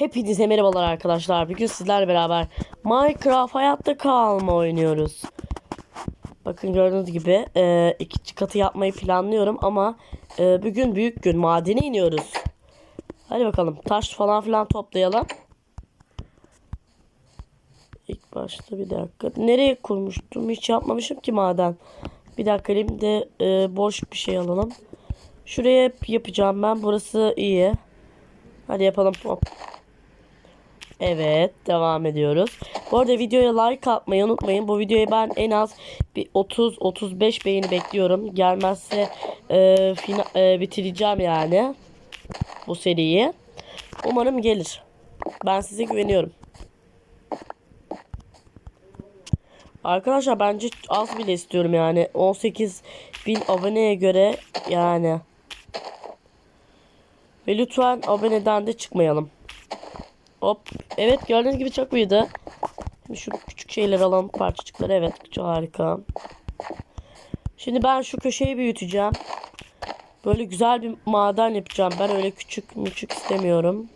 Hepinize merhabalar arkadaşlar. Bugün sizlerle beraber Minecraft hayatta kalma oynuyoruz. Bakın gördüğünüz gibi e, ikinci katı yapmayı planlıyorum ama e, bugün büyük gün madene iniyoruz. Hadi bakalım taş falan filan toplayalım. İlk başta bir dakika. Nereye kurmuştum? Hiç yapmamışım ki maden. Bir dakika elimde e, boş bir şey alalım. Şuraya yapacağım ben. Burası iyi. Hadi yapalım. Hop. Evet devam ediyoruz. Bu arada videoya like atmayı unutmayın. Bu videoya ben en az bir 30-35 beğeni bekliyorum. Gelmezse e, fina, e, bitireceğim yani bu seriyi. Umarım gelir. Ben size güveniyorum. Arkadaşlar bence az bile istiyorum yani. 18 bin aboneye göre yani. Ve lütfen aboneden de çıkmayalım. Hop. Evet gördüğünüz gibi çok büyüdü. Şimdi şu küçük şeyleri alalım parçacıkları. Evet çok harika. Şimdi ben şu köşeyi büyüteceğim. Böyle güzel bir maden yapacağım. Ben öyle küçük müçük istemiyorum.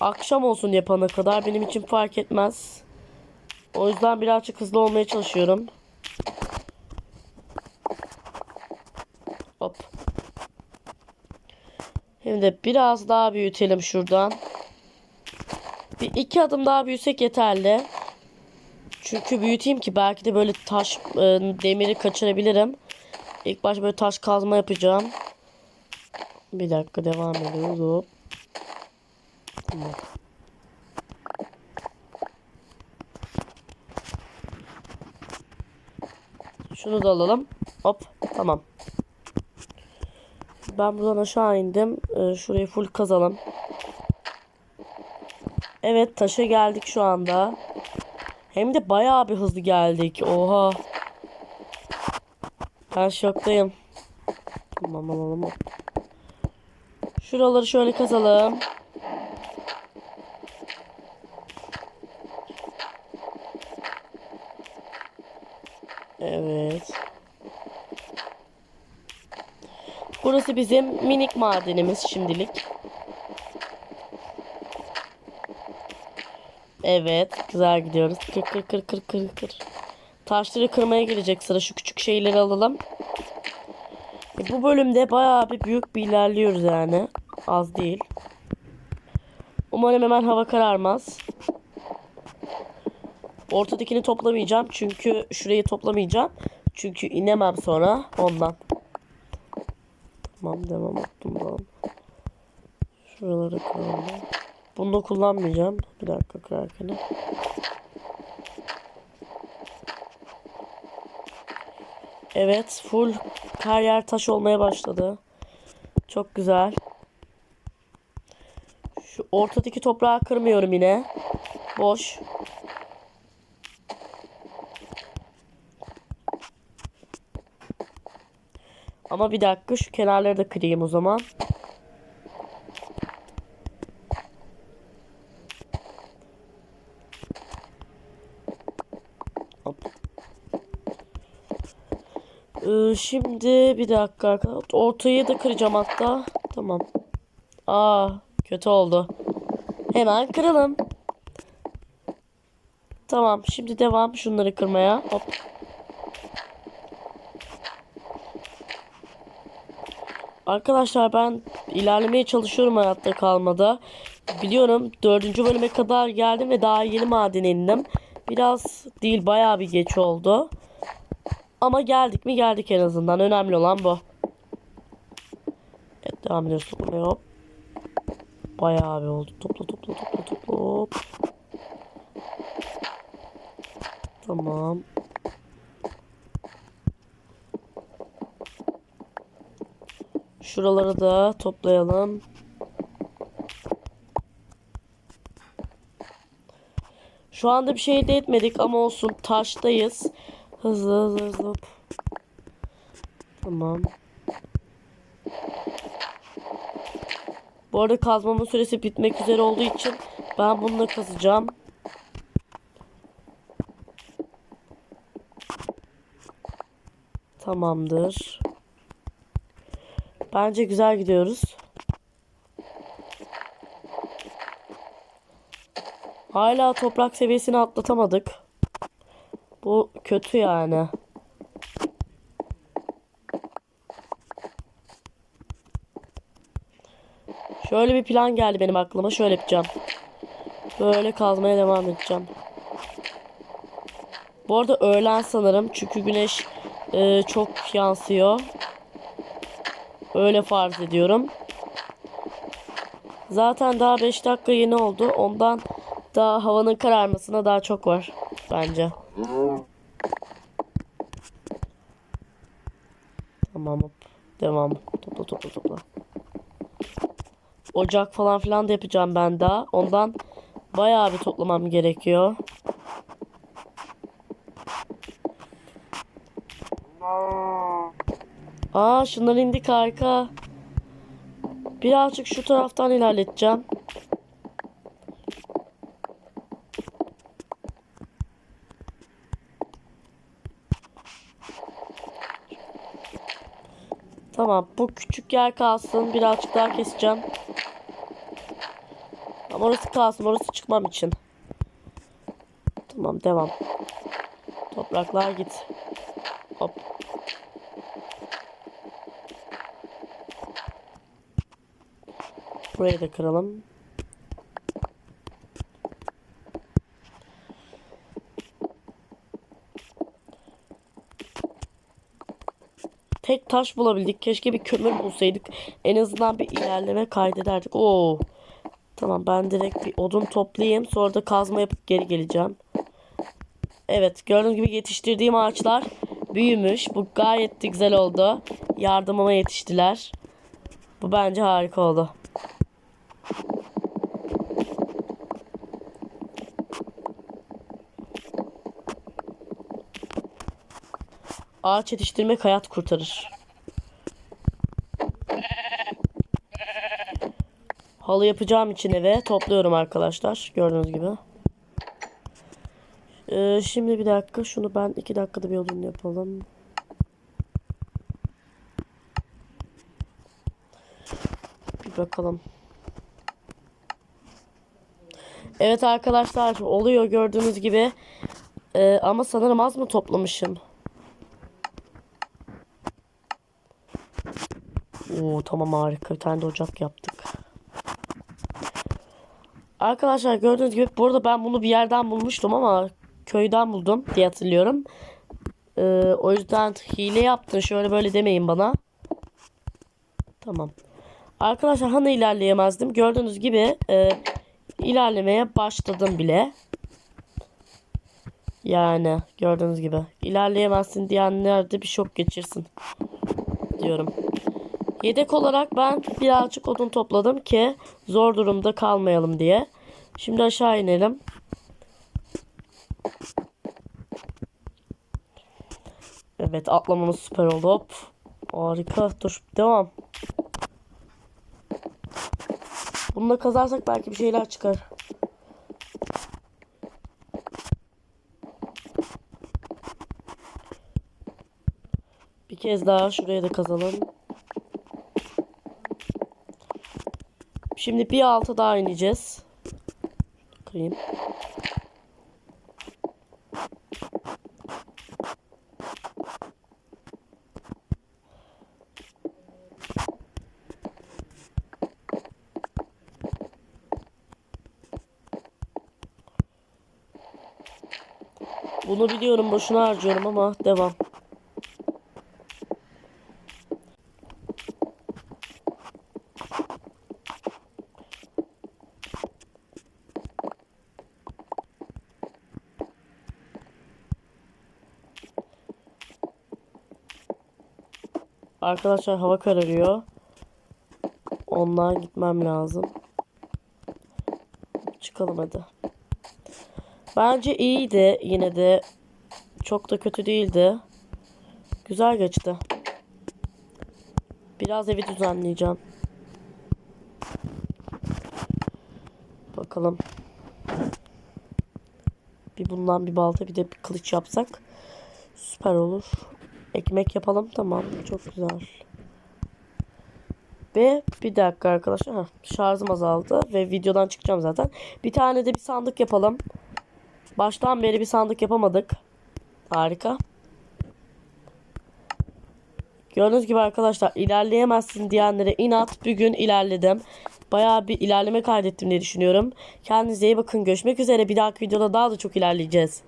Akşam olsun yapana kadar benim için fark etmez. O yüzden birazcık hızlı olmaya çalışıyorum. Hop. Şimdi biraz daha büyütelim şuradan. İki adım daha büyüsek yeterli. Çünkü büyüteyim ki belki de böyle taş e, demiri kaçırabilirim. İlk baş böyle taş kazma yapacağım. Bir dakika devam ediyoruz. Tamam. Şunu da alalım. Hop. Tamam. Ben buradan aşağı indim. Ee, şurayı full kazalım. Evet taşa geldik şu anda. Hem de bayağı bir hızlı geldik. Oha. Ben şoktayım. Tamam alalım. Şuraları şöyle kazalım. Evet. Burası bizim minik madenimiz şimdilik. Evet, güzel gidiyoruz. Kır kır kır kır kır kır. Taşları kırmaya gelecek sıra. Şu küçük şeyleri alalım. E, bu bölümde bayağı bir büyük bir ilerliyoruz yani. Az değil. Umarım hemen hava kararmaz. Ortadakini toplamayacağım. Çünkü şurayı toplamayacağım. Çünkü inemem sonra ondan. Tamam devam ettim tamam. Şuraları kıralım. Bunu da kullanmayacağım. Bir dakika kırarken. Evet full her yer taş olmaya başladı. Çok güzel. Şu ortadaki toprağı kırmıyorum yine. Boş. Ama bir dakika şu kenarları da kırayım o zaman. Ee, şimdi bir dakika. Ortayı da kıracağım hatta. Tamam. Aa kötü oldu. Hemen kıralım. Tamam şimdi devam şunları kırmaya. Hop. Arkadaşlar ben ilerlemeye çalışıyorum hayatta kalmada. Biliyorum dördüncü bölüme kadar geldim ve daha yeni madene indim. Biraz değil bayağı bir geç oldu. Ama geldik mi geldik en azından. Önemli olan bu. Evet devam ediyoruz. Toplamaya hop. Bayağı bir oldu. Topla topla topla topla hop. Tamam. Şuraları da toplayalım. Şu anda bir şey de etmedik ama olsun taştayız. Hızlı hızlı hızlı. Tamam. Bu arada kazmamın süresi bitmek üzere olduğu için ben bununla kazacağım. Tamamdır. Bence güzel gidiyoruz. Hala toprak seviyesini atlatamadık. Kötü yani. Şöyle bir plan geldi benim aklıma. Şöyle yapacağım. Böyle kazmaya devam edeceğim. Bu arada öğlen sanırım. Çünkü güneş e, çok yansıyor. Öyle farz ediyorum. Zaten daha 5 dakika yeni oldu. Ondan daha havanın kararmasına daha çok var bence. Tamam hop. Devam. Topla topla topla. Ocak falan filan da yapacağım ben daha. Ondan bayağı bir toplamam gerekiyor. Aa şunlar indik harika. Birazcık şu taraftan ilerleteceğim. Tamam bu küçük yer kalsın. Birazcık daha keseceğim. Ama orası kalsın. Orası çıkmam için. Tamam devam. Topraklar git. Hop. Burayı da kıralım. Taş bulabildik. Keşke bir kömür bulsaydık. En azından bir ilerleme kaydederdik. Oo. Tamam ben direkt bir odun toplayayım. Sonra da kazma yapıp geri geleceğim. Evet gördüğünüz gibi yetiştirdiğim ağaçlar büyümüş. Bu gayet de güzel oldu. Yardımıma yetiştiler. Bu bence harika oldu. Ağaç yetiştirmek hayat kurtarır. Halı yapacağım için eve topluyorum arkadaşlar. Gördüğünüz gibi. Ee, şimdi bir dakika. Şunu ben iki dakikada bir odun yapalım. Bir bakalım. Evet arkadaşlar oluyor gördüğünüz gibi. Ee, ama sanırım az mı toplamışım? Oo tamam harika. Bir tane de ocak yaptık. Arkadaşlar gördüğünüz gibi burada ben bunu bir yerden bulmuştum ama köyden buldum diye hatırlıyorum. Ee, o yüzden hile yaptın şöyle böyle demeyin bana. Tamam. Arkadaşlar hani ilerleyemezdim. Gördüğünüz gibi e, ilerlemeye başladım bile. Yani gördüğünüz gibi ilerleyemezsin diyenler de bir şok geçirsin diyorum. Yedek olarak ben birazcık odun topladım ki zor durumda kalmayalım diye. Şimdi aşağı inelim. Evet atlamamız süper oldu. Hop. Harika. Dur devam. Bununla kazarsak belki bir şeyler çıkar. Bir kez daha şuraya da kazalım. Şimdi bir alta daha ineceğiz. Kırayım. Bunu biliyorum boşuna harcıyorum ama devam. Arkadaşlar hava kararıyor. Ondan gitmem lazım. Çıkalım hadi. Bence iyiydi yine de. Çok da kötü değildi. Güzel geçti. Biraz evi düzenleyeceğim. Bakalım. Bir bundan bir balta bir de bir kılıç yapsak süper olur. Ekmek yapalım tamam çok güzel. Ve bir dakika arkadaşlar. Heh, şarjım azaldı ve videodan çıkacağım zaten. Bir tane de bir sandık yapalım. Baştan beri bir sandık yapamadık. Harika. Gördüğünüz gibi arkadaşlar ilerleyemezsin diyenlere inat bir gün ilerledim. Bayağı bir ilerleme kaydettim diye düşünüyorum. Kendinize iyi bakın. Görüşmek üzere. Bir dahaki videoda daha da çok ilerleyeceğiz.